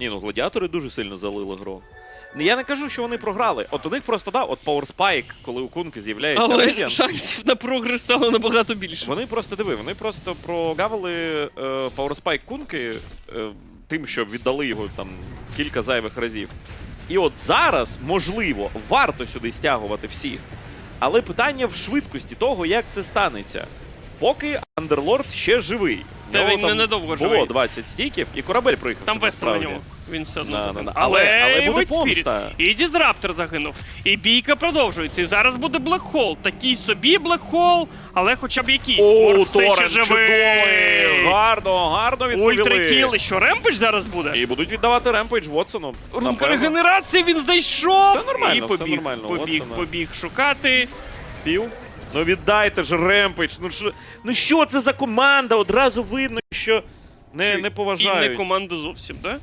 Ні, ну гладіатори дуже сильно залили гру. Я не кажу, що вони програли. От у них просто да, от Power Spike, коли у Кунки з'являється Але Radiant, шансів на прогрес стало набагато більше. Вони просто диви, вони просто прогавили е, Power Spike Кунки е, тим, що віддали його там кілька зайвих разів. І от зараз, можливо, варто сюди стягувати всіх. Але питання в швидкості того, як це станеться. Поки Андерлорд ще живий. Та він не надовго було 20 стійків, і корабель проїхав. Там весело на ньому. Він все одно загинув. Але- але буде помста. І Дізраптор загинув. І бійка продовжується. І зараз буде Блекхол. Такий собі Блекхол, але хоча б якийсь. О, все ще живий. чудовий! Гарно, гарно відповіли. Ультракіл. І що Ремпич зараз буде? І будуть віддавати Ремпейдж Вотсону. Рунка регенерації він знайшов. Все нормально, і все побіг, нормально, побіг, побіг шукати. Пів. Ну віддайте ж Ремпич. Ну що, ну що це за команда? Одразу видно, що не, не не І не команда зовсім, да?